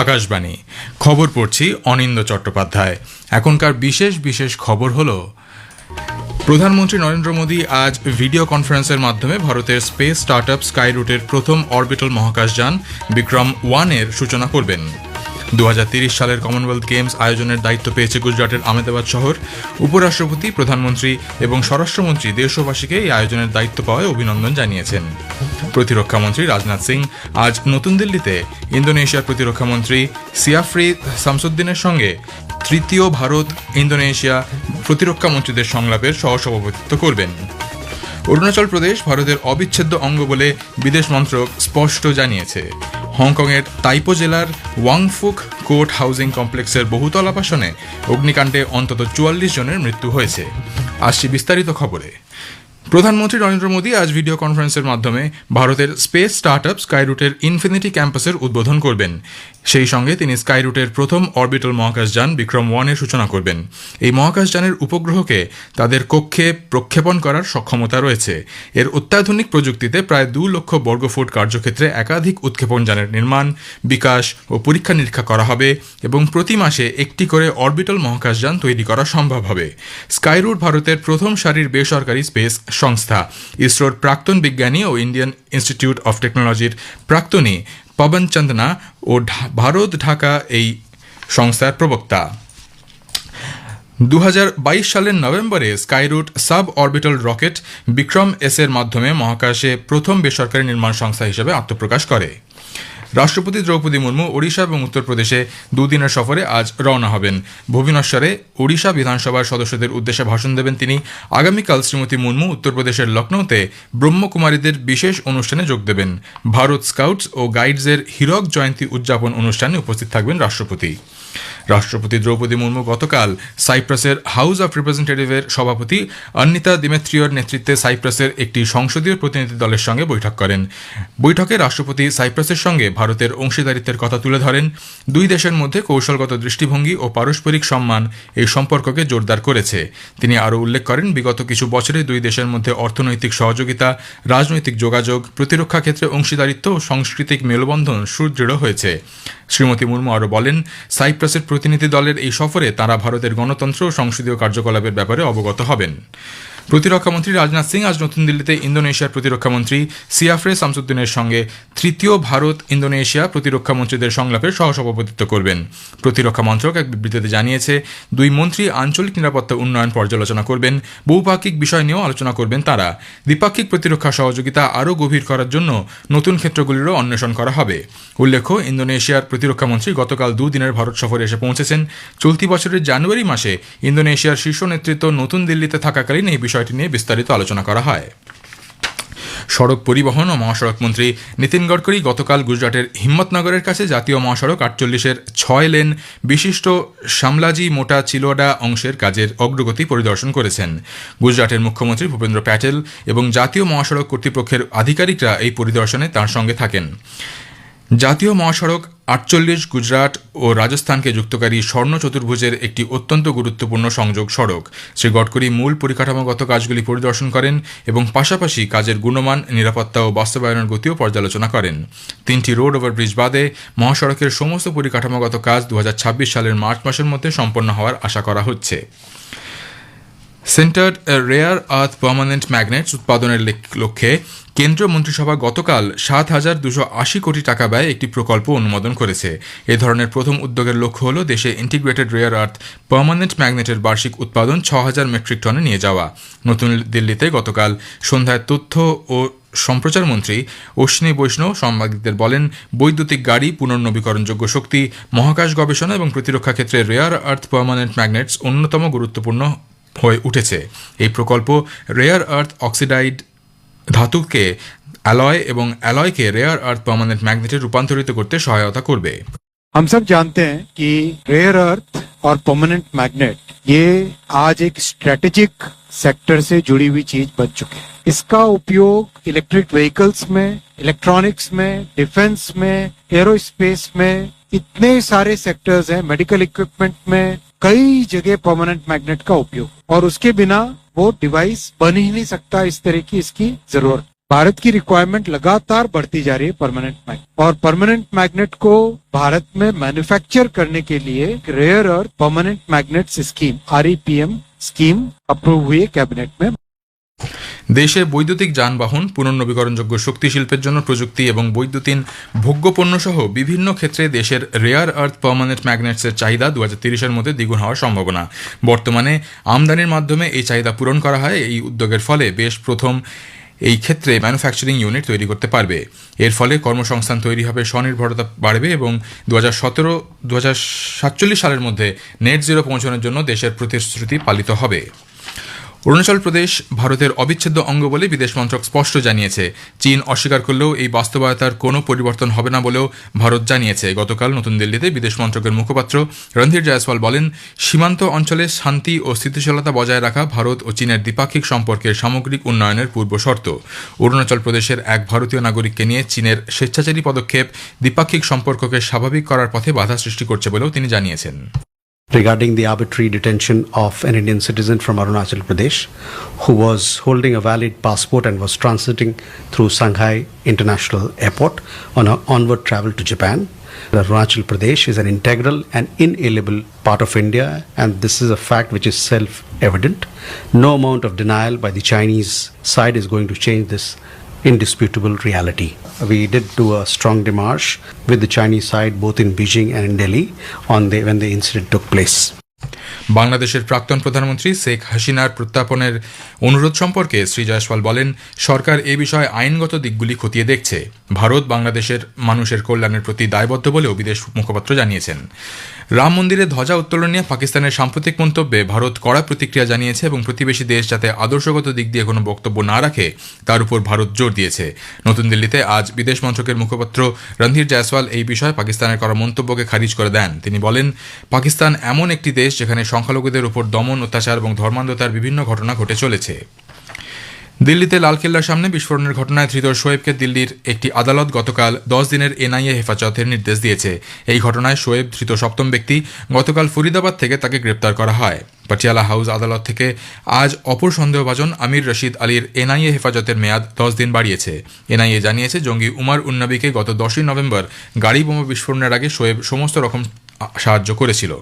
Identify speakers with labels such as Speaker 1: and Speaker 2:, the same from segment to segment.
Speaker 1: আকাশবাণী। খবর পড়ছি অনিন্দ চট্টোপাধ্যায়। এখনকার বিশেষ বিশেষ খবর হলো, প্রধানমন্ত্রী নরেন্দ্র মোদী আজ ভিডিও কনফারেন্সের মাধ্যমে ভারতের স্পেস স্টার্টআপ স্কাইরুটের প্রথম অরবিটাল মহাকাশযান বিক্রম ওয়ানের সূচনা করবেন। দু সালের কমনওয়েলথ গেমস আয়োজনের দায়িত্ব পেয়েছে গুজরাটের আহমেদাবাদ শহর। উপরাষ্ট্রপতি, প্রধানমন্ত্রী এবং স্বরাষ্ট্রমন্ত্রী দেশবাসীকে এই আয়োজনের দায়িত্ব পাওয়ায় অভিনন্দন জানিয়েছেন। প্রতিরক্ষামন্ত্রী রাজনাথ সিং আজ নতুন দিল্লিতে ইন্দোনেশিয়ার প্রতিরক্ষামন্ত্রী সিয়াফ্রি শামসুদ্দিনের সঙ্গে তৃতীয় ভারত ইন্দোনেশিয়া প্রতিরক্ষা মন্ত্রীদের সংলাপের সহসভাপতিত্ব করবেন। অরুণাচল প্রদেশ ভারতের অবিচ্ছেদ্য অঙ্গ বলে বিদেশ মন্ত্রক স্পষ্ট জানিয়েছে। হংকংয়ের তাইপো জেলার ওয়াংফুক কোর্ট হাউজিং কমপ্লেক্সের বহুতল আবাসনে অগ্নিকাণ্ডে অন্তত চুয়াল্লিশ জনের মৃত্যু হয়েছে। আসছি বিস্তারিত খবরে। প্রধানমন্ত্রী নরেন্দ্র মোদী আজ ভিডিও কনফারেন্সের মাধ্যমে ভারতের স্পেস স্টার্টআপ স্কাইরুটের ইনফিনিটি ক্যাম্পাসের উদ্বোধন করবেন। সেই সঙ্গে তিনি স্কাইরুটের প্রথম অরবিটাল মহাকাশযান বিক্রম ওয়ানের সূচনা করবেন। এই মহাকাশযানের উপগ্রহকে তাদের কক্ষে প্রক্ষেপণ করার সক্ষমতা রয়েছে। এর অত্যাধুনিক প্রযুক্তিতে প্রায় দু লক্ষ বর্গফুট কার্যক্ষেত্রে একাধিক উৎক্ষেপণ যানের নির্মাণ, বিকাশ ও পরীক্ষা নিরীক্ষা করা হবে এবং প্রতি মাসে একটি করে অরবিটাল মহাকাশযান তৈরি করা সম্ভব হবে। স্কাইরুট ভারতের প্রথম সারির বেসরকারি স্পেস সংস্থা। ইসরোর প্রাক্তন বিজ্ঞানী ও ইন্ডিয়ান ইনস্টিটিউট অফ টেকনোলজির প্রাক্তনী পবন চন্দনা ও ভারত ঢাকা এই সংস্থার প্রবক্তা। দু হাজার বাইশ সালের নভেম্বরে Skyroot sub orbital rocket Vikram S এর মাধ্যমে মহাকাশে প্রথম বেসরকারি নির্মাণ সংস্থা হিসেবে আত্মপ্রকাশ করে। রাষ্ট্রপতি দ্রৌপদী মুর্মু ওড়িশা এবং উত্তরপ্রদেশে দুদিনের সফরে আজ রওনা হবেন। ভুবনেশ্বরে ওড়িশা বিধানসভার সদস্যদের উদ্দেশ্যে ভাষণ দেবেন তিনি। আগামীকাল শ্রীমতী মুর্মু উত্তরপ্রদেশের লখনৌতে ব্রহ্মকুমারীদের বিশেষ অনুষ্ঠানে যোগ দেবেন। ভারত স্কাউটস ও গাইডসের হীরক জয়ন্তী উদযাপন অনুষ্ঠানে উপস্থিত থাকবেন রাষ্ট্রপতি। রাষ্ট্রপতি দ্রৌপদী মুর্মু গতকাল সাইপ্রাসের হাউস অফ রিপ্রেজেন্টেটিভের সভাপতি অন্নিতা দিমেত্রিয়র নেতৃত্বে সাইপ্রাসের একটি সংসদীয় প্রতিনিধি দলের সঙ্গে বৈঠক করেন। বৈঠকে রাষ্ট্রপতি সাইপ্রাসের সঙ্গে ভারতের অংশীদারিত্বের কথা তুলে ধরেন। দুই দেশের মধ্যে কৌশলগত দৃষ্টিভঙ্গি ও পারস্পরিক সম্মান এই সম্পর্ককে জোরদার করেছে। তিনি আরও উল্লেখ করেন, বিগত কিছু বছরে দুই দেশের মধ্যে অর্থনৈতিক সহযোগিতা, রাজনৈতিক যোগাযোগ, প্রতিরক্ষা ক্ষেত্রে অংশীদারিত্ব ও সাংস্কৃতিক মেলবন্ধন সুদৃঢ় হয়েছে। শ্রীমতী মুর্মু আরও বলেন সাইপ্রাসের প্রতিনিধি দলের এই সফরে তারা ভারতের গণতন্ত্র ও সংসদীয় কার্যকলাপের ব্যাপারে অবগত হবেন। প্রতিরক্ষামন্ত্রী রাজনাথ সিং আজ নতুন দিল্লিতে ইন্দোনেশিয়ার প্রতিরক্ষামন্ত্রী সিয়াফ্রে শামসুদ্দিনের সঙ্গে তৃতীয় ভারত ইন্দোনেশিয়া প্রতিরক্ষা মন্ত্রীদের সংলাপের সহসভাপতিত্ব করবেন। প্রতিরক্ষা মন্ত্রক এক বিবৃতিতে জানিয়েছে, দুই মন্ত্রী আঞ্চলিক নিরাপত্তা উন্নয়ন পর্যালোচনা করবেন, বহুপাক্ষিক বিষয় নিয়েও আলোচনা করবেন তারা। দ্বিপাক্ষিক প্রতিরক্ষা সহযোগিতা আরও গভীর করার জন্য নতুন ক্ষেত্রগুলিরও অন্বেষণ করা হবে। উল্লেখ্য, ইন্দোনেশিয়ার প্রতিরক্ষামন্ত্রী গতকাল দুদিনের ভারত সফরে এসে পৌঁছেছেন। চলতি বছরের জানুয়ারি মাসে ইন্দোনেশিয়ার শীর্ষ নেতৃত্ব নতুন দিল্লিতে থাকাকালীন এই বিষয়টি নিয়ে বিস্তারিত আলোচনা করা হয়। সড়ক পরিবহন ও মহাসড়ক মন্ত্রী নীতিন গডকরি গতকাল গুজরাটের হিম্মতনগরের কাছে জাতীয় মহাসড়ক আটচল্লিশের ছয় লেন বিশিষ্ট শামলাজি মোটা চিলোডা অংশের কাজের অগ্রগতি পরিদর্শন করেছেন। গুজরাটের মুখ্যমন্ত্রী ভূপেন্দ্র প্যাটেল এবং জাতীয় মহাসড়ক কর্তৃপক্ষের আধিকারিকরা এই পরিদর্শনে তার সঙ্গে থাকেন। জাতীয় মহাসড়ক আটচল্লিশ গুজরাট ও রাজস্থানকে যুক্তকারী স্বর্ণ চতুর্ভুজের একটি অত্যন্ত গুরুত্বপূর্ণ সংযোগ সড়ক। শ্রী গডকরি মূল পরিকাঠামোগত কাজগুলি পরিদর্শন করেন এবং পাশাপাশি কাজের গুণমান, নিরাপত্তা ও বাস্তবায়নের গতিও পর্যালোচনা করেন। তিনটি রোড ওভারব্রিজ বাদে মহাসড়কের সমস্ত পরিকাঠামোগত কাজ দু হাজার ছাব্বিশ সালের মার্চ মাসের মধ্যে সম্পন্ন হওয়ার আশা করা হচ্ছে। Sintered rare earth permanent magnets উৎপাদনের লক্ষ্যে কেন্দ্রীয় মন্ত্রিসভা গতকাল সাত হাজার দুশো আশি কোটি টাকা ব্যয়ে একটি প্রকল্প অনুমোদন করেছে। এ ধরনের প্রথম উদ্যোগের লক্ষ্য হল দেশে ইন্টিগ্রেটেড রেয়ার আর্থ পার্মানেন্ট ম্যাগনেটের বার্ষিক উৎপাদন ছ হাজার মেট্রিক টনে নিয়ে যাওয়া। নতুন দিল্লিতে গতকাল সন্ধ্যায় তথ্য ও সম্প্রচার মন্ত্রী অশ্বিনী বৈষ্ণব সাংবাদিকদের বলেন, বৈদ্যুতিক গাড়ি, পুনর্নবীকরণযোগ্য শক্তি, মহাকাশ গবেষণা এবং প্রতিরক্ষা ক্ষেত্রে রেয়ার আর্থ পার্মানেন্ট ম্যাগনেটস অন্যতম গুরুত্বপূর্ণ হয়ে উঠেছে। এই প্রকল্প রেয়ার আর্থ অক্সিডাইড ধাতুকে অ্যালয় এবং অ্যালয়কে রেয়ার আর্থ পার্মানেন্ট ম্যাগনেটে রূপান্তরিত করতে সহায়তা করবে
Speaker 2: हम सब जानते हैं कि रेयर अर्थ और परमानेंट मैग्नेट ये आज एक स्ट्रेटेजिक सेक्टर से जुड़ी हुई चीज बन चुके हैं इसका उपयोग इलेक्ट्रिक व्हीकल्स में इलेक्ट्रॉनिक्स में डिफेंस में एरोस्पेस में इतने सारे सेक्टर्स हैं मेडिकल इक्विपमेंट में कई जगह परमानेंट मैग्नेट का उपयोग और उसके बिना वो डिवाइस बन ही नहीं सकता इस तरह की इसकी ज़रूरत। भारत की रिक्वायरमेंट लगातार बढ़ती जा रही है परमानेंट मैग्नेट और परमानेंट मैग्नेट को भारत में मैन्युफैक्चर करने के लिए रेयर और permanent magnet scheme R scheme approve हुई है कैबिनेट में।
Speaker 1: দেশে বৈদ্যুতিক যানবাহন, পুনর্নবীকরণযোগ্য শক্তি শিল্পের জন্য প্রযুক্তি এবং বৈদ্যুতিন ভোগ্যপণ্য সহ বিভিন্ন ক্ষেত্রে দেশের রেয়ার আর্থ পার্মানেন্ট ম্যাগনেটসের চাহিদা দু হাজার তিরিশের মধ্যে দ্বিগুণ হওয়ার সম্ভাবনা। বর্তমানে আমদানির মাধ্যমে এই চাহিদা পূরণ করা হয়, এই উদ্যোগের ফলে বেশ প্রথম এই ক্ষেত্রে ম্যানুফ্যাকচারিং ইউনিট তৈরি করতে পারবে। এর ফলে কর্মসংস্থান তৈরি হবে, স্বনির্ভরতা বাড়বে এবং দু হাজার সতেরো দু হাজার সাতচল্লিশ সালের মধ্যে নেট জিরো পৌঁছানোর জন্য দেশের প্রতিশ্রুতি পালিত হবে। অরুণাচল প্রদেশ ভারতের অবিচ্ছেদ্য অঙ্গ বলে বিদেশ মন্ত্রক স্পষ্ট জানিয়েছে। চীন অস্বীকার করলেও এই বাস্তবতার কোনো পরিবর্তন হবে না বলেও ভারত জানিয়েছে। গতকাল নতুন দিল্লিতে বিদেশ মন্ত্রকের মুখপাত্র রণধীর জয়সওয়াল বলেন, সীমান্ত অঞ্চলে শান্তি ও স্থিতিশীলতা বজায় রাখা ভারত ও চীনের দ্বিপাক্ষিক সম্পর্কের সামগ্রিক উন্নয়নের পূর্ব শর্ত। অরুণাচল প্রদেশের এক ভারতীয় নাগরিককে নিয়ে চীনের স্বেচ্ছাচারী পদক্ষেপ দ্বিপাক্ষিক সম্পর্ককে স্বাভাবিক করার পথে বাধা সৃষ্টি করছে বলেও তিনি জানিয়েছেন।
Speaker 3: Regarding the arbitrary detention of an Indian citizen from Arunachal Pradesh who was holding a valid passport and was transiting through Shanghai International Airport on an onward travel to Japan. Arunachal Pradesh is an integral and inalienable part of India, and this is a fact which is self evident. No amount of denial by the Chinese side is going to change this indisputable reality. We did do a strong demarche with the Chinese side both in Beijing and in Delhi on the, when the incident took place.
Speaker 1: বাংলাদেশের প্রাক্তন প্রধানমন্ত্রী শেখ হাসিনার প্রত্যাপনের অনুরোধ সম্পর্কে শ্রী জয়সওয়াল বলেন সরকার এ বিষয়ে আইনগত দিকগুলি খতিয়ে দেখছে ভারত বাংলাদেশের মানুষের কল্যাণের প্রতি দায়বদ্ধ বলেও বিদেশ মুখপাত্র জানিয়েছেন। রাম মন্দিরে ধ্বজা উত্তোলন নিয়ে পাকিস্তানের সাম্প্রতিক মন্তব্যে ভারত কড়া প্রতিক্রিয়া জানিয়েছে এবং প্রতিবেশী দেশ যাতে আদর্শগত দিক দিয়ে কোনো বক্তব্য না রাখে, তার উপর ভারত জোর দিয়েছে। নতুন দিল্লিতে আজ বিদেশ মন্ত্রকের মুখপাত্র রণধীর জয়সওয়াল এই বিষয়ে পাকিস্তানের করা মন্তব্যকে খারিজ করে দেন। তিনি বলেন, পাকিস্তান এমন একটি দেশ যেখানে সংখ্যালঘুদের উপর দমন, অত্যাচার এবং ধর্মান্ধতার বিভিন্ন ঘটনা ঘটে চলেছে। দিল্লিতে লালকেল্লার সামনে বিস্ফোরণের ঘটনায় ধৃত শোয়েবকে দিল্লির একটি আদালত গতকাল দশ দিনের এনআইএ হেফাজতের নির্দেশ দিয়েছে। এই ঘটনায় শোয়েব ধৃত সপ্তম ব্যক্তি গতকাল ফরিদাবাদ থেকে তাকে গ্রেপ্তার করা হয়। পাটিয়ালা হাউস আদালত থেকে আজ অপর সন্দেহভাজন আমির রশিদ আলীর এনআইএ হেফাজতের মেয়াদ দশ দিন বাড়িয়েছে। এনআইএ জানিয়েছে, জঙ্গি উমার উন্নবীকে গত দশই নভেম্বর গাড়ি বোমা বিস্ফোরণের আগে শোয়েব সমস্ত রকম সাহায্য করেছিল।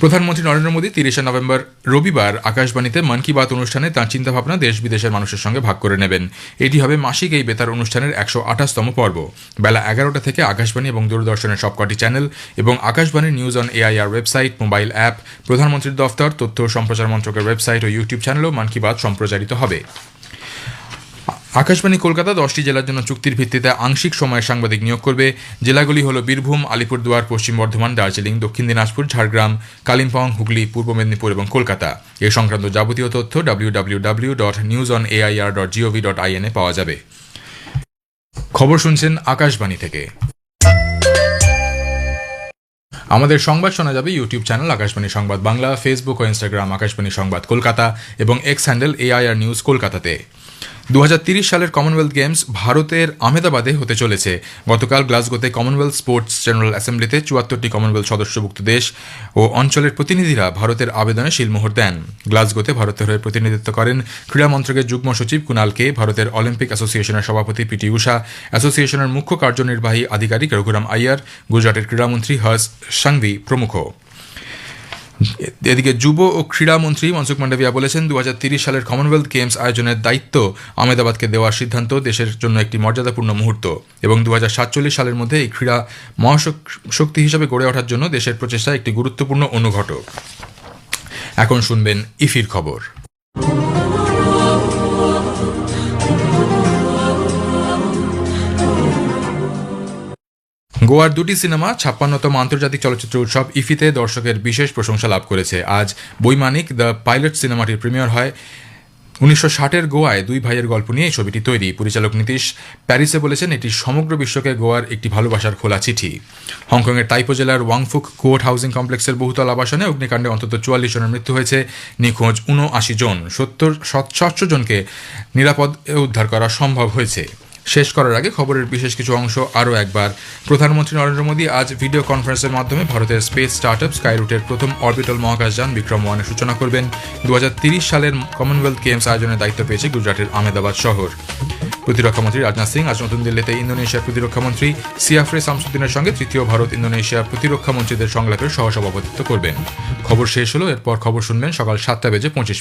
Speaker 1: প্রধানমন্ত্রী নরেন্দ্র মোদী তিরিশে নভেম্বর রবিবার আকাশবাণীতে মন কি বাত অনুষ্ঠানে তাঁর চিন্তাভাবনা দেশ বিদেশের মানুষের সঙ্গে ভাগ করে নেবেন। এটি হবে মাসিক এই বেতার অনুষ্ঠানের একশো আঠাশতম পর্ব। বেলা এগারোটা থেকে আকাশবাণী এবং দূরদর্শনের সবকটি চ্যানেল এবং আকাশবাণীর news on AIR website, mobile app, প্রধানমন্ত্রীর দফতর, তথ্য সম্প্রচার মন্ত্রকের ওয়েবসাইট ও ইউটিউব চ্যানেলেও মন কি বাত সম্প্রচারিত হবে। আকাশবাণী কলকাতা দশটি জেলার জন্য চুক্তির ভিত্তিতে আংশিক সময়ে সাংবাদিক নিয়োগ করবে। জেলাগুলি হল বীরভূম, আলিপুরদুয়ার, পশ্চিম বর্ধমান, দার্জিলিং, দক্ষিণ দিনাজপুর, ঝাড়গ্রাম, কালিম্পং, হুগলি, পূর্ব মেদিনীপুর এবং কলকাতা। এ সংক্রান্ত যাবতীয় তথ্য W W W dot news on AIR dot GOV dot আইএনে পাওয়া যাবে। খবর শুনছেন আকাশবাণী থেকে। আমাদের সংবাদ শোনা যাবে ইউটিউব চ্যানেল আকাশবাণী সংবাদ বাংলা, ফেসবুক ও ইনস্টাগ্রাম আকাশবাণী সংবাদ কলকাতা এবং এক্স হ্যান্ডেল এআইআর নিউজ কলকাতাতে। দু সালের কমনওয়েলথ গেমস ভারতের আহমেদাবাদে হতে চলেছে। গতকাল গ্লাসগোতে কমনওয়েলথ স্পোর্টস জেনারেল অ্যাসেম্বলিতে চুয়াত্তরটি কমনওয়েলথ সদস্যভুক্ত দেশ ও অঞ্চলের প্রতিনিধিরা ভারতের আবেদনে শিলমোহর দেন। গ্লাসগোতে ভারতের হয়ে প্রতিনিধিত্ব করেন ক্রীড়া মন্ত্রকের যুগ্ম সচিব কুনাল কে ভারতের অলিম্পিক অ্যাসোসিয়েশনের সভাপতি পিটি উষা অ্যাসোসিয়েশনের মুখ্য কার্যনির্বাহী আধিকারিক রঘুরাম আইয়ার, গুজরাটের ক্রীড়ামন্ত্রী হর্ষ সাংভি প্রমুখ। এদিকে যুব ও ক্রীড়া মন্ত্রী মনসুখ মান্ডাভিয়া বলেছেন দু সালের কমনওয়েলথ গেমস আয়োজনের দায়িত্ব আহমেদাবাদকে দেওয়ার সিদ্ধান্ত দেশের জন্য একটি মর্যাদাপূর্ণ মুহূর্ত এবং দু হাজার সাতচল্লিশ সালের মধ্যে এই ক্রীড়া মহাশক্তি হিসেবে গড়ে ওঠার জন্য দেশের প্রচেষ্টা একটি গুরুত্বপূর্ণ অনুঘটক এখন শুনবেন ইফির খবর। গোয়ার দুটি সিনেমা, ছাপ্পান্নতম আন্তর্জাতিক চলচ্চিত্র উৎসব ইফিতে দর্শকের বিশেষ প্রশংসা লাভ করেছে। আজ বৈমানিক দ্য পাইলট সিনেমাটির প্রিমিয়ার হয়। উনিশশো ষাটের গোয়ায় দুই ভাইয়ের গল্প নিয়ে ছবিটি তৈরি। পরিচালক নীতিশ প্যারিসে বলেছেন, এটি সমগ্র বিশ্বকে গোয়ার একটি ভালোবাসার খোলা চিঠি। হংকংয়ের তাইপো জেলার ওয়াংফুক কোর্ট হাউজিং কমপ্লেক্সের বহুতল আবাসনে অগ্নিকাণ্ডে অন্তত চুয়াল্লিশ জনের মৃত্যু হয়েছে। নিখোঁজ উনআশি জন। সত্তর সাতশো জনকে নিরাপদ উদ্ধার করা সম্ভব হয়েছে। শেষ করার আগে খবরের বিশেষ কিছু অংশ আরও একবার। প্রধানমন্ত্রী নরেন্দ্র মোদী আজ ভিডিও কনফারেন্সের মাধ্যমে ভারতের স্পেস স্টার্টআপ স্কাইরুটের প্রথম অরবিটাল মহাকাশযান বিক্রম ওয়ানের সূচনা করবেন। দু সালের কমনওয়েলথ গেমস আয়োজনের দায়িত্ব পেয়েছে গুজরাটের আহমেদাবাদ শহর। প্রতিরক্ষামন্ত্রী রাজনাথ সিং আজ নতুন দিল্লিতে ইন্দোনেশিয়ার প্রতিরক্ষামন্ত্রী সিয়াফরে শামসুদ্দিনের সঙ্গে তৃতীয় ভারত ইন্দোনেশিয়া প্রতিরক্ষা মন্ত্রীদের সংলাপের সহসভাপতিত্ব করবেন। খবর শেষ হলো, এরপর খবর শুনবেন সকাল সাতটা বেজে পঁচিশ